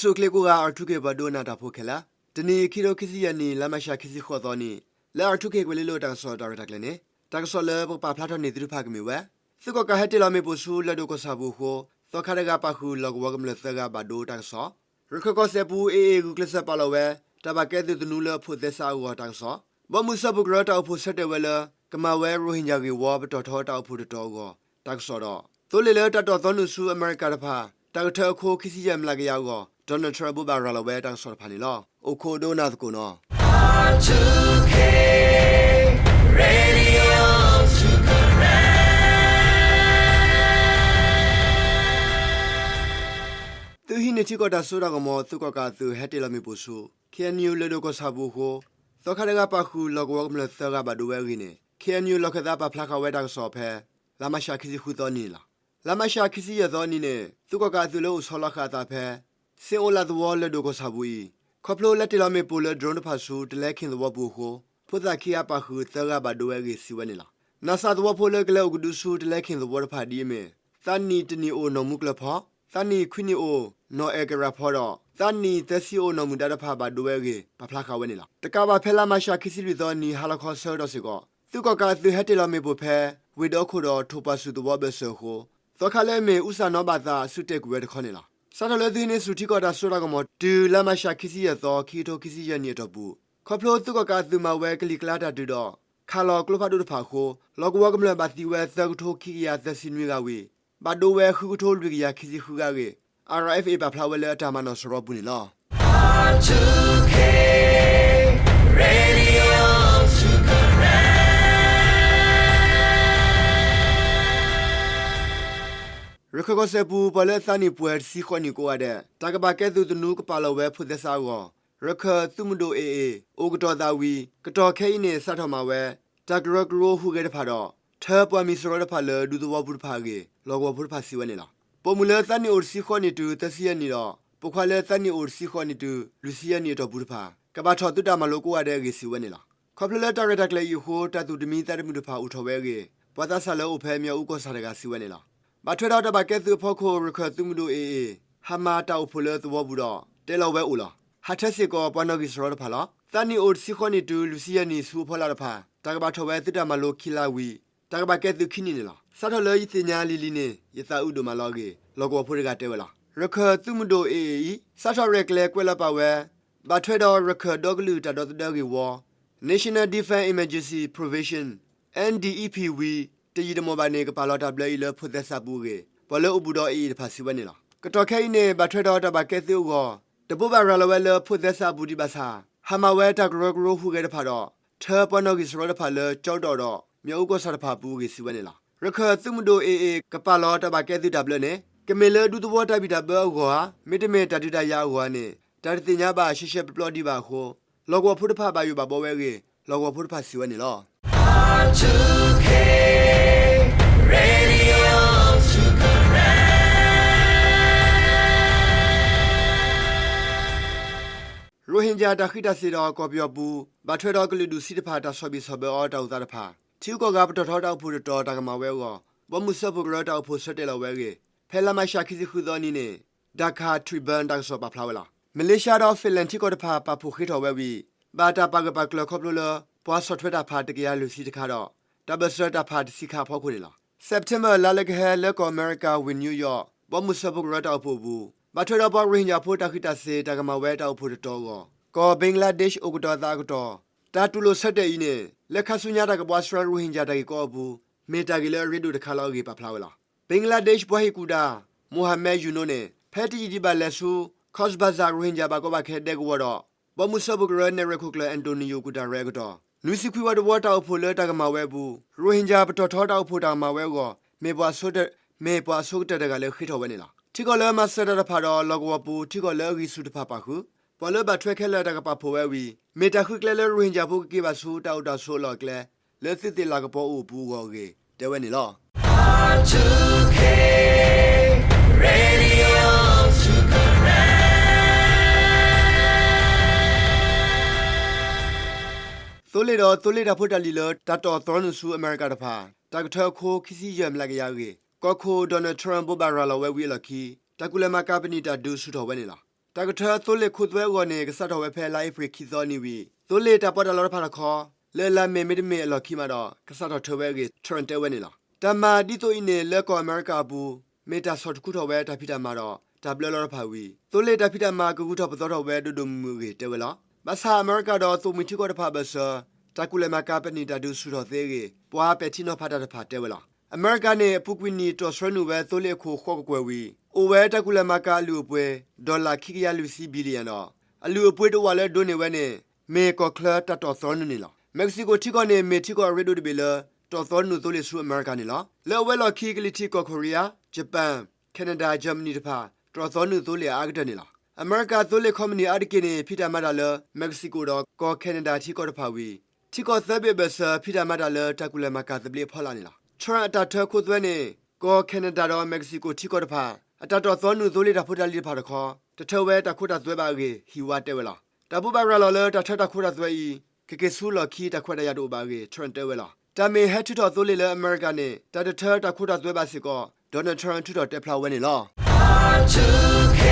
ဆုကလေကိုကအထုကေဘဒိုနာတာဖို့ခလာတနီခီရိုခီစီယနီလာမရှာခီစီခေါ်တော်နီလာအထုကေကိုလေလိုတန်ဆော်တော်ရတက်လေနေတကဆော်လေပပဖလာတော်နေသူဖာကမီဝဲစကကဟက်တီလာမေပူဆူလဒိုကဆာဘူခိုသောခရကပခုလောကဝကမလသကဘဒိုတန်ဆော်ရခကောဆေပူအေအေဂူကလစပါလောဝဲတဘကဲတူနူလဖို့သက်စာဝတန်ဆော်ဘမှုစပုကရတောက်ဖို့ဆက်တယ်ဝဲလကမဝဲရိုဟင်ဂျာကီဝါဘတော်ထောတောက်ဖို့တော်ကိုတန်ဆော်တော့သို့လေလေတတော်သောနုဆူအမေရိကတဖာတကထခိုခီစီယမ်လာကရောက်ကို ဒေါ်နယ်ထရဘူဘာရလဝဲတန်ဆော်ဖာလီလောအိုခိုဒိုနာသကုနော R2K Radio Sukaran. သူဟိနေချီကတာဆိုရကမောသူကကသူဟက်တီလမီပူဆူခဲနီယိုလေဒိုကဆာဘူခိုသောခရကပခုလောကဝကမလသကဘဒိုဝဲရင်းနေခဲနီယိုလောကဒါပဖလာခဝဲတန်ဆော်ဖဲလာမရှာခီစီခူတော်နီလာလာမရှာခီစီရတော်နီနေသူကကသူလို့ဆောလခတာဖဲ စင်အိုလာဒဝလေဒိုကဆာဘူီခေါပလိုလက်တီလမီပူလေဒရုန်းဖာဆူတလဲခင်ဒဝဘူခိုဖုဒခီယပခုသကဘဒိုဝဲရစီဝဲနီလာနာဆာဒဝဖိုလေကလေဂဒူဆူတလဲခင်ဒဝဖာဒီမေသန်နီတနီအိုနိုမုကလဖောသန်နီခွီနီအိုနော်အေဂရာဖောတော့သန်နီသစီအိုနော်မူဒါတဖာဘာဒိုဝဲကေပဖလာခဝဲနေလားတကဘာဖဲလာမရှာခီစီရီသောနီဟာလခေါ်ဆောတော့စီကောသူကကသူဟက်တီလမေဘူဖဲဝီဒိုခိုတော့ထိုပါစုတော့ဘဲဆောခိုသောခလဲမေဥဆာနောဘာသာဆုတက်ကွယ်တခေါနေလား စာတလဲသင်းနေစုတီကောတာဆိုရကမောဒူလာမရှာခီစီရသောခီတိုခီစီရနေတော့ဘူးခေါပလိုသူကကသူမဝဲကလီကလာတာတူတော့ခါလောကလဖာဒုတဖာခိုလောကဝကမလဘာတီဝဲသကထိုခီယာသစီနွေကဝေဘာဒိုဝဲခုကထိုလူကရခီစီခုကကေ RFA ဘာဖလာဝဲလဲတာမနော်စရောဘူးနီလား R2K Radio ရခကောဆေပူပလက်သနီပွဲစီခွန်နီကိုရတဲ့တကဘာကဲသူတနုကပါလဝဲဖုသက်စာကိုရခသူမဒိုအေအေအိုကတော်သာဝီကတော်ခဲနေစတ်တော်မှာဝဲတကရကရိုဟုခဲ့တဲ့ဖာတော့ထဲပွားမီစရောတဲ့ဖာလေဒူတော်ဘူးဖာကေလောကဘူးဖာစီဝဲနေလားပေါ်မူလဲသနီအိုစီခွန်နီတူတစီယနီတော့ပခွာလဲသနီအိုစီခွန်နီတူလူစီယနီတော့ဘူးဖာကဘာထော်တူတာမလို့ကိုရတဲ့ကေစီဝဲနေလားခေါပလလက်တာရတက်လေယူဟိုတတူဒမီတရမှုတဖာဥထော်ဝဲကေပဝတာဆာလောဖဲမြောဥကောဆာရကစီဝဲနေလား မထွေတော့တဘကဲသူဖို့ခိုရခသူမတို့အေးဟမာတောက်ဖလသဘောဘူးတော့တဲလောဝဲဦးလားဟာထက်စစ်ကောပနောဂီစရောတဖလားတန်နီအိုစီခွန်နီတူလူစီယနီဆူဖလာတဖာတကဘာထဝဲတစ်တမလိုခီလာဝီတကဘာကဲသူခီနီနေလားစထလောဤတင်ညာလီလီနေယသဥဒမလောဂေလောကောဖိုရကတဲဝလားရခသူမတို့အေးစထရက်ကလေကွဲလပါဝဲဘာထွေတော့ရခဒေါဂလူတတော်တော်ဂီဝါ National Defense Emergency Provision NDEPW တည်ရမောဘာနေကပါလော်တာဘလေလဖုသက်စပူကေဘလအဘူတော်အေးဖာစီဝဲနေလားကတော်ခဲနေဘထွေတော်တဘကဲသူကိုတပုဘရလဝဲလဖုသက်စပူဒီပါစာဟမဝဲတကရကရဟုကေတဖာတော့ထေပနောဂီစရောတဖာလကြောက်တော်တော့မြေဥကောဆာတဖာပူကေစီဝဲနေလားရခသူမဒိုအေးအေကပါလော်တဘကဲသူတဘလနေကမေလဒူတဘောတဘီတဘောကွာမိတမေတတိတရာကွာနေတတတင်ညာပါရှေရှေပလော်ဒီပါခိုလောကဖုတဖာပါယူပါဘောဝဲကေလောကဖုတဖာစီဝဲနေလော R2K Radio Sukaran. ရိုဟင်ဂျာတခိတစီတော်ကောပြောဘူးဘာထွေတော်ကလူဒူစီတဖာတာဆော့ဘီဆော့ဘေအော်တောက်သားတဖာချီကောကပတော်ထောက်တောက်ဖို့တော်တကမဝဲကောဘမှုဆပ်ဖို့ရတောက်ဖို့ဆက်တယ်လောဝဲကေဖဲလာမရှာခိစီခုသောနီနေဒါကာထရီဘန်တောက်ဆော့ပါဖလာဝလာမလေးရှားတော့ဖင်လန်ချီကောတဖာပဖို့ခိတော်ဝဲပြီးဘာတာပကပကလခေါပလိုလပွာဆော့ထွေတာဖာတကရလူစီတခါတော့ဒဘဆရတာဖာတစီခါဖောက်ခုလေလား September လာလကဟဲလက်ကော America with New York ဘမှုဆပ်ဖို့ရတောက်ဖို့ဘူးဘာထွေတော်ပေါ်ရင်ညာဖို့တခိတစေတကမဝဲတောက်ဖို့တော်ကောကောဘင်္ဂလားဒေ့ရှ်ဥကတော်သားကတော့တာတူလိုဆက်တဲ့ဤနဲ့လက်ခဆူညာတကပွားစရရူဟင်ဂျာတကကောဘူးမေတာကလေးရီဒူတခါလောက်ကြီးပဖလာဝလာဘင်္ဂလားဒေ့ရှ်ဘွားဟီကူဒါမိုဟာမက်ယူနိုနဲ့ဖက်တီဒီဘာလက်ဆူကော့စ်ဘဇာရူဟင်ဂျာဘကောဘခဲတဲ့ကောတော့ဘမှုဆဘကရနဲ့ရခုကလအန်တိုနီယိုကူဒါရဲကတော့ နူစီခွီဝတ်ဝတ်တောက်ဖို့လဲတကမဝဲဘူးရူဟင်ဂျာပတော်ထောတောက်ဖို့တာမဝဲကောမေပွားဆိုတဲ့မေပွားဆိုတဲ့တကလည်းခိထော်ဝဲနေလားတီကောလဲမဆက်တဲ့ဖာတော့လောကဝပူတီကောလဲဂီစုတဖာပါခုပေါ်လဘထွဲခဲလက်တကပဖိုဝဲဝီမေတာခုကလဲလဲရင်းကြဖို့ကေပါဆူတောက်တာဆိုလော်ကလဲလဲစစ်တိလာကပေါ်အူဘူးကောကေတဲဝဲနေလော R2K Radio Sukaran. သို့လေတော့သို့လေတာဖို့တလီလတတော်သောနဆူအမေရိကတဖာတကထခိုခီစီယမ်လာကရကေကောခိုဒေါ်နယ်ထရမ်ဘဘာရာလဝဲဝီလခီတကူလမကပနီတာဒူဆူတော်ဝဲနေလားတကထသိုလေခုသွဲဝနေကစတော်ဝဲဖဲလိုက်ဖရခိသောနီဝီသိုလေတပတ်တလောဖာတခေါ်လဲလာမေမေမေအလော်ခီမာတော့ကစတော်ထဝဲကေထရန်တဲဝဲနေလားတမာဒီတိုအင်းနေလက်ကောအမေရိကဘူးမေတာဆော့တခုတော်ဝဲတဖိတာမာတော့တဘလလောဖာဝီသိုလေတဖိတာမာကကူတော်ပတော်တော်ဝဲဒုဒုမူကေတဲဝဲလားမဆာအမေရိကတော့သူမီချီကောတဖာဘဆာ တကူလေမကပနီတဒုဆူတော်သေးကေပွားပက်ချီနောဖာတာတဖာတဲဝဲလားအမေရိကန်နဲ့ပုကွီနီတော်စရနူပဲသိုးလက်ခိုခေါ့ကွယ်ဝီအိုဝဲတကူလမကာလူပွဲဒေါ်လာခိကရလူစီဘီလီယံတော့အလူအပွေးတော့ဝါလဲဒိုနေဝဲနဲ့မေကောကလတတော်သောနူနေလားမက္ကဆီကိုတီကောနဲ့မေတီကောရီဒိုဒီဘီလာတော်သောနူသိုးလက်ဆူအမေရိကန်နေလားလဲဝဲလော်ခိကလီတီကောကိုရီးယားဂျပန်ကနေဒါဂျာမနီတဖာတော်သောနူသိုးလက်အားကတဲ့နေလားအမေရိကသိုးလက်ကော်မနီအာဒီကေနေဖီတာမဒါလမက္ကဆီကိုတော့ကောကနေဒါတီကောတဖာဝီ တီကောသဘေဘဆာဖီတာမဒါလတကူလမကာသဘလီဖော်လာနေလားထရအတာထခုသွဲနေကောကနေဒါတော့မက္ကဆီကိုတီကောတဖာအတာတော်သောနုသိုးလေးတာဖုတ်တလေးတဖာတခေါ်တထဝဲတခုတသွဲပါကေဟီဝါတဲဝလာတပူပါရလော်လတထတခုတသွဲဤကေကေဆူလခီတခွဲတရတို့ပါကေထရန်တဲဝလာတမေဟက်ထတော်သိုးလေးလေအမေရိကန်နေတတထတခုတသွဲပါစီကောဒေါ်နယ်ထရန်ထတော်တက်ဖလာဝဲနေလော R2K